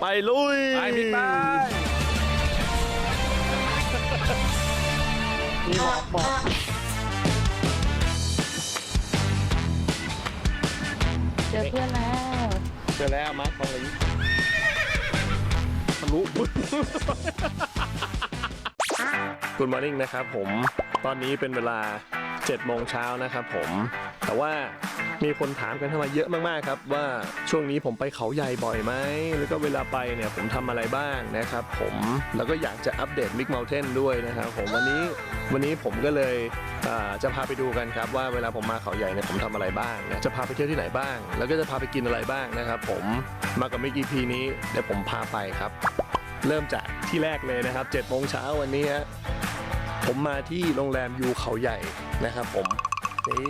ไปลุย ไปพี่ไปนี่บอกบอกเจอเพื่อนแล้วเจอแล้วมาร์คบางลีทะลุ Good morning นะครับผม ตอนนี้เป็นเวลา7โมงเช้านะครับผม แต่ว่า มีคนถามกันเข้ามาเยอะมากๆครับ ว่าช่วงนี้ผมไปเขาใหญ่บ่อยไหมแล้วก็เวลาไปเนี่ยผมทำอะไรบ้างนะครับ ผมแล้วก็อยากจะอัปเดต Big Mountain ด้วยนะครับผมวันนี้วันนี้ผมก็เลยจะพาไปดูกันครับว่าเวลาผมมาเขาใหญ่เนี่ยผมทำอะไรบ้างจะพาไปเที่ยวที่ไหนบ้าง แล้วก็จะพาไปกินอะไรบ้างนะครับ ผมมากับมิก EP นี้เดี๋ยวผมพาไปครับ เริ่มจากที่แรกเลยนะครับ7โมงเช้าวันนี้ฮะผมมาที่โรงแรมยูเขาใหญ่นะครับ ผม นี่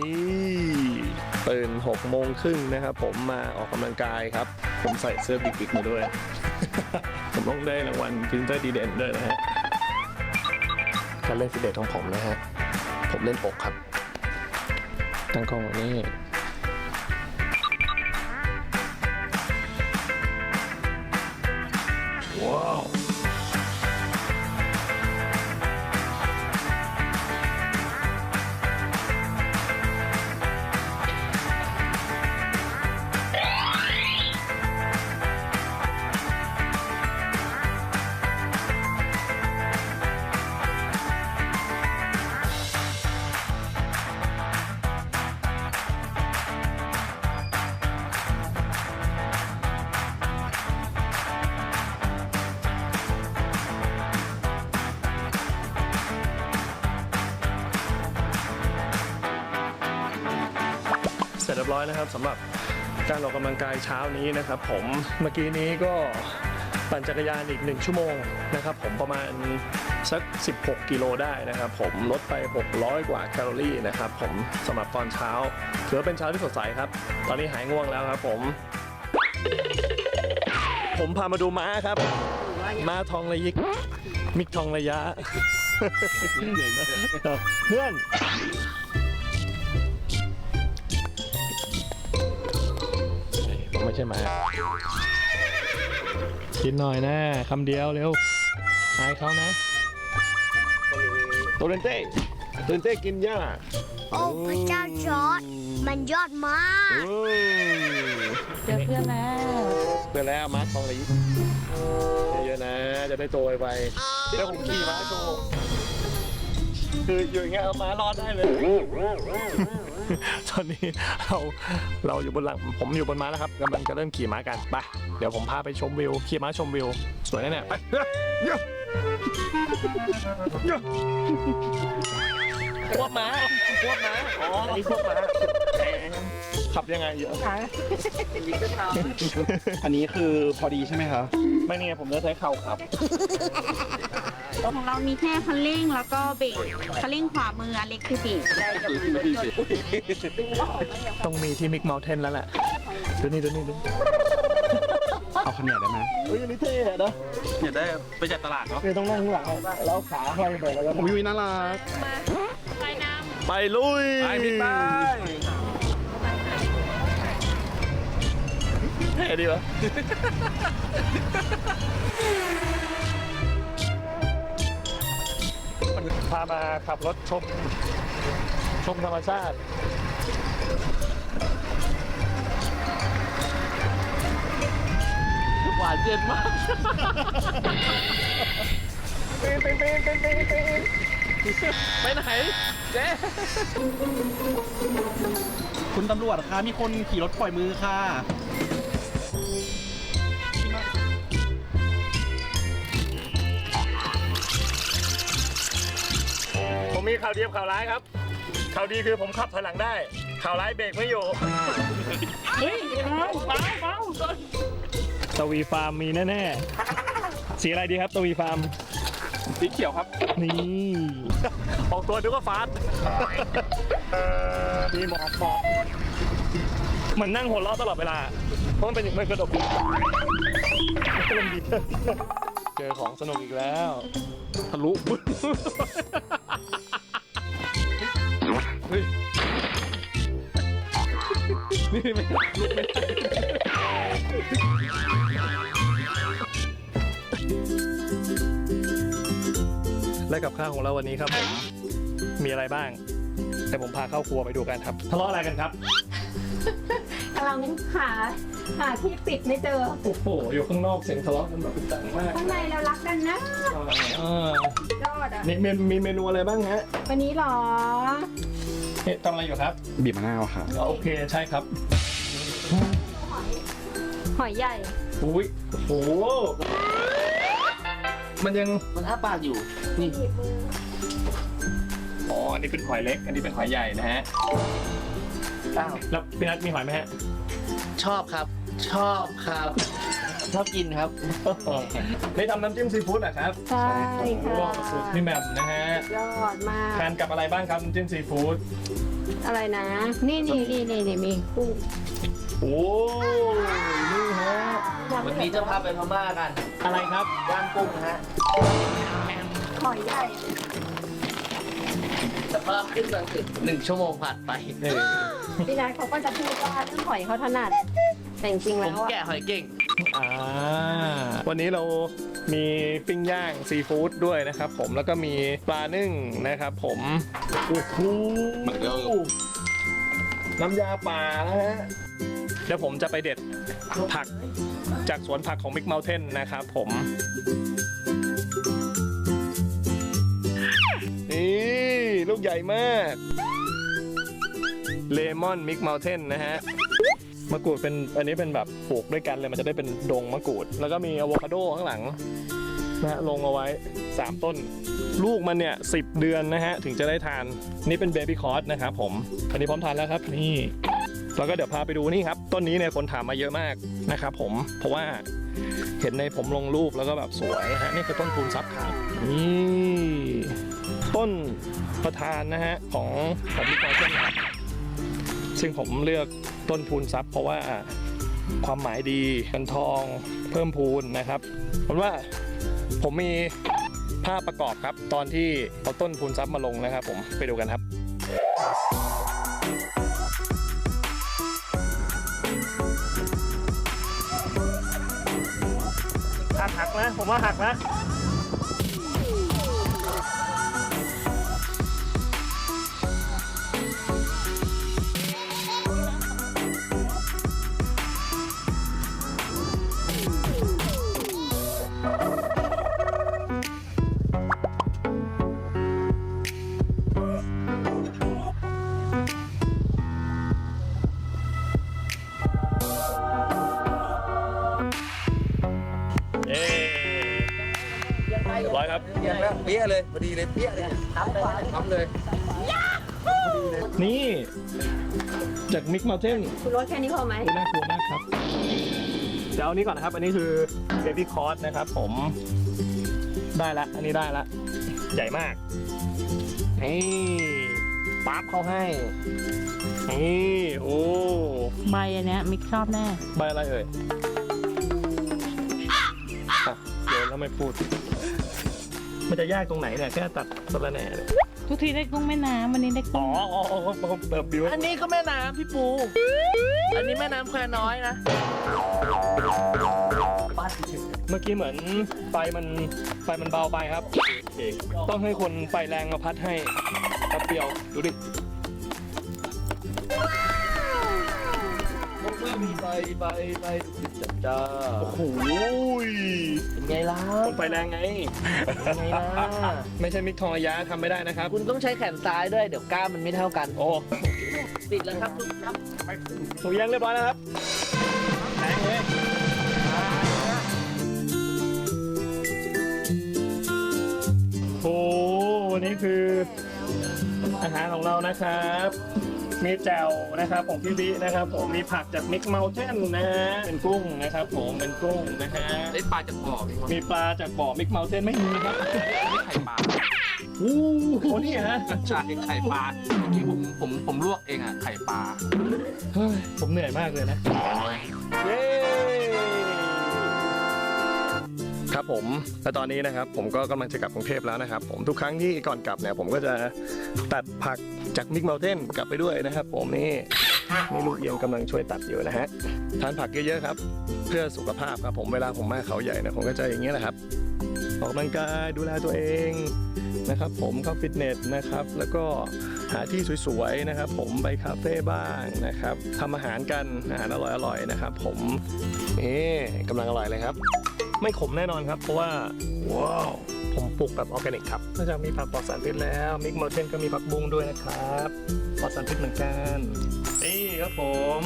ตื่น6โมงครึ่งนะครับ ผมมาออกกำลังกายครับ ผมใส่เสื้อบิ๊กๆมาด้วย ผมต้องได้รางวัลพินเตอร์ดีเด่นด้วยนะฮะการเล่นฟิตเนสของผมนะฮะ ผมเล่นอกครับ ตั้งกล้องไว้นี่ว้าว ยบร้อยนะครับสำหรับการออกกำลังกายเช้านี้นะครับผมเมื่อกี้นี้ก็ปั่นจักรยานอีก 1 ชั่วโมงนะครับผมประมาณสัก 16 กิโลได้นะครับผมลดไป 600 กว่าแคลอรี่นะครับผมสำหรับตอนเช้าถือว่าเป็นเช้าที่สดใสครับ ตอนนี้หายง่วงแล้วครับผม ผมพามาดูม้าครับ ม้าทองระยิก มิกทองระยะ เพื่อน ผมไม่ใช่หมากินหน่อยนะคำเดียวเร็วอายเขานะโตเรนเต้โตเรนเต้กินหญ้าโอ้พระเจ้าจอร์ดมันยอดมากอืมเจอเพื่อนแล้วเพื่อนแล้วมาร์คทองลีเยอะๆนะ จะได้โตไวๆแล้วผมขี่ม้าโชว์คืออยู่อย่างเงี้ยเอาม้ารอดได้เลย ตอนนี้เราเราอยู่บนหลังผมอยู่บนม้าแล้วครับกำลังจะเริ่มขี่ม้ากันไปเดี๋ยวผมพาไปชมวิวขี่ม้าชมวิว สวยแน่ๆไปเยอะเยอะพวกม้าพวกม้าอ๋อนนี้พวกม้าขับยังไงเยอะอันนี้คือพอดีใช่ไหมครับไม่เนี่ยผมจะใช้เข่าขับ ของเรามีแค่คันเร่งแล้วก็เบรกคันเร่งขวามืออเล็กคือเบรกได้กับมือรถยนต์ต้องมีที่มิกเมลเทนแล้วแหละดูนี่ดูนี่ดูเอาคันใหญ่ได้ไหมเฮ้ยอันนี้เท่อะนะอยากได้ไปจัดตลาดเนาะนี่ต้องนั่งข้างหลังแล้วขาห้อยไปแล้วก็ผมยุ้ยน่ารักไปลุยไปพี่ไปเท่ดีวะ พามาขับรถชม ชมธรรมชาติ หวานเย็นมาก ปีนปีนปีนปีนปีนปีนไปไหน เจ๊คุณตำรวจคะมีคนขี่รถปล่อยมือค่ะ ข่าวดีกับข่าวร้ายครับ ข่าวดีคือผมขับถอยหลังได้ ข่าวร้ายเบรกไม่อยู่ เฮ้ยเบาเบาเบาตวีฟาร์มมีแน่ๆ สีอะไรดีครับตวีฟาร์ม สีเขียวครับ นี่ ออกตัวนึกว่าฟาสต์มีหมอกหมอกเหมือนนั่งหัวเราะตลอดเวลา เพราะมันเป็นมันกระดกดีอารมณ์ดีเจอของสนุกอีกแล้ว ทะลุ นี่ไม่ได้และกับข้าวของเราวันนี้ครับผมมีอะไรบ้าง แต่ผมพาเข้าครัวไปดูกันครับทะเลาะอะไรกันครับ กำลังหาหาที่ปิดไม่เจอ โอ้โหอยู่ข้างนอกเสียงทะเลาะกันแบบดังมากข้างในเรารักกันนะยอดอะ นี่เมีเมนูอะไรบ้างฮะวันนี้หรอ เอ๊ะทำอะไรอยู่ครับ บีบมะนาวค่ะ โอเคใช่ครับ หอยใหญ่ อุ้ยโอ้โห มันยัง มันอ้าปากอยู่ นี่ อ๋อ อันนี้เป็นหอยเล็ก อันนี้เป็นหอยใหญ่นะฮะ อ้าว แล้วพี่นัทมีหอยไหมฮะ ชอบครับ ชอบครับ ชอบกินครับ ได้ทำน้ำจิ้มซีฟู้ดเหรอครับใช่โอ้โหค่ะ สูตรพี่แหม่มนะฮะยอดมาก ทานกับอะไรบ้างครับน้ำจิ้มซีฟู้ดอะไรนะ นี่นี่นี่นี่นี่มีกุ้งโอ้นี่ฮะวันนี้จะพาไปพม่ากัน อะไรครับย่างกุ้งฮะหอยใหญ่แต่พอขึ้นสังเกตหนึ่งชั่วโมงผ่านไปเออพี่นัทเขาก็จะพูดว่าเรื่องหอยเขาถนัดแต่จริงๆผแล้มวอะ แกะหอยเก่ง อ่าวันนี้เรามีปิ้งย่างซีฟู้ดด้วยนะครับผมแล้วก็มีปลานึ่งนะครับผมโอ้โหน้ำยาป่านะฮะเดี๋ยวผมจะไปเด็ดผักจากสวนผักของ Big Mountain นะครับผมนี่ลูกใหญ่มากเลมอนมิกเมลเทนนะฮะ มะกรูดเป็นอันนี้เป็นแบบปลูกด้วยกันเลยมันจะได้เป็นดงมะกรูด แล้วก็มีอะโวคาโดข้างหลังนะฮะลงเอาไว้ 3 ต้น ลูกมันเนี่ยสิเดือนนะฮะถึงจะได้ทานนี่เป็นเบบี้คอร์สนะครับผมอันนี้พร้อมทานแล้วครับนี่แล้วก็เดี๋ยวพาไปดูนี่ครับต้นนี้เนี่ยคนถามมาเยอะมากนะครับผมเพราะว่าเห็นในผมลงรูปแล้วก็แบบสวยฮะนี่คือต้นคูณซับครับนี่ต้นประธานนะฮะของของบิ๊กคอร์สครับซึ่งผมเลือก ต้นพูนซับเพราะว่าความหมายดีกันทองเพิ่มพูนนะครับผมว่าผมมีภาพประกอบครับ ตอนที่เอาต้นพูนซับมาลงนะครับ ผมไปดูกันครับหักหักนะ ผมว่าหักนะ เปี้ยเลยพอดีเลยเปี้ยเลยทำเลยทำเลยนี่ จากมิกมาเทนคุณรสแค่นี้พอไหมน่ากลัวมากครับ เดี๋ยวเอานี้ก่อนนะครับ อันนี้คือเบบี้คอร์สนะครับ ผมได้ละ อันนี้ได้ละ ใหญ่มากนี่ปั๊บเขาให้นี่โอ้ใบอันเนี้ยมิกชอบแน่ใบอะไรเอ่ยอะเดี๋ยวแล้วไม่พูด มันจะยากตรงไหนเนี่ยแค่ตัดสะระแหน่เลยทุกทีได้กุ้งแม่น้ำวันนี้ได้อ๋กุ้องอ๋ออ๋อแบบบิวอันนี้ก็แม่น้ำพี่ปู อันนี้แม่น้ำแควน้อยนะ เมื่อกี้เหมือนไฟมันไฟมันเบาไปครับ ต้องให้คนไฟแรงมาพัดให้แป๊บเดียวดูดิ มีใบใบใบจัดจ้าโอ้โหเป็นไงล่ะคนไฟแรงไงเป็นไงล่ะไม่ใช่มิกทองระยะทำไม่ได้นะครับ คุณต้องใช้แขนซ้ายด้วย เดี๋ยวกล้ามมันไม่เท่ากัน โอ้ติดแล้วครับคุณครับถูกยังเรียบร้อยแล้วครับแรงเลยโอ้วันนี้คืออาหารของเรานะครับ มีแจ่วนะครับของพี่บินะครับผมมีผักจากมิกเมลเทนนะฮะเป็นกุ้งนะครับผมเป็นกุ้งนะฮะได้ปลาจากบ่อมีมีปลาจากบ่อมิกเมลเทนไม่มีครับนี่ไข่ปลาโอ้โหนี่ฮะใช่ไข่ปลาเมื่อกี้ผมผมผมลวกเองอะไข่ปลาเฮ้ยผมเหนื่อยมากเลยนะเย้ ครับผมและตอนนี้นะครับผมก็กำลังจะกลับกรุงเทพแล้วนะครับ ผมทุกครั้งที่ก่อนกลับเนี่ยผมก็จะตัดผักจากมิกเมลเทนกลับไปด้วยนะครับ ผมนี่นี่ลูกเอียงกำลังช่วยตัดอยู่นะฮะทานผักเยอะๆครับ เพื่อสุขภาพครับผมเวลาผมมาเขาใหญ่เนี่ยผมก็จะอย่างนี้ยแหละครับออกกำลังกายดูแลตัวเองนะครับ ผมเข้าฟิตเนสนะครับ แล้วก็หาที่สวยๆนะครับ ผมไปคาเฟ่บ้างนะครับทำอาหารกันอาหารอร่อยๆนะครับ ผมนี่กำลังอร่อยเลยครับ ไม่ขมแน่นอนครับ เพราะว่าว้าวผมปลูกแบบออร์แกนิกครับนอกจากมีผักปลอดสารพิษแล้วมิกมอเทนก็มีผักบุ้งด้วยนะครับปลอดสารพิษเหมือนกันนี่ครับผม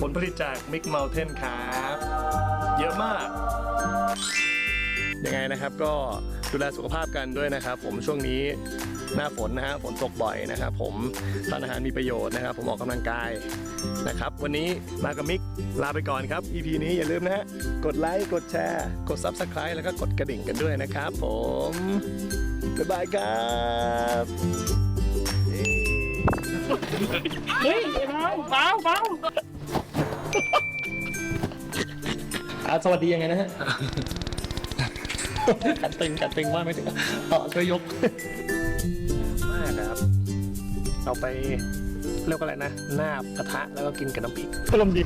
ผลผลิตจากมิกม u เทนครับ เยอะมากยังไงนะครับก็ดูแลสุขภาพกันด้วยนะครับ ผมช่วงนี้ หน้าฝนนะฮะฝนตกบ่อยนะครับผมทานอาหารมีประโยชน์นะครับ ผมออกกำลังกายนะครับ วันนี้มากับมิกลาไปก่อนครับ EP นี้อย่าลืมนะฮะกดไลค์กดแชร์ กด Subscribe แล้วก็กดกระดิ่งกันด้วยนะครับ ผมบ๊ายบายครับเฮ้ยเบาเบาเบาอะสวัสดียังไงนะฮะ กัดตึงกัดตึงว่าไม่ถึงต่อช่วยยกมากครับ เอาไปเรียกว่าอะไรนะหน้ากระทะแล้วก็กินกับน้ำพริกอารมณ์ดี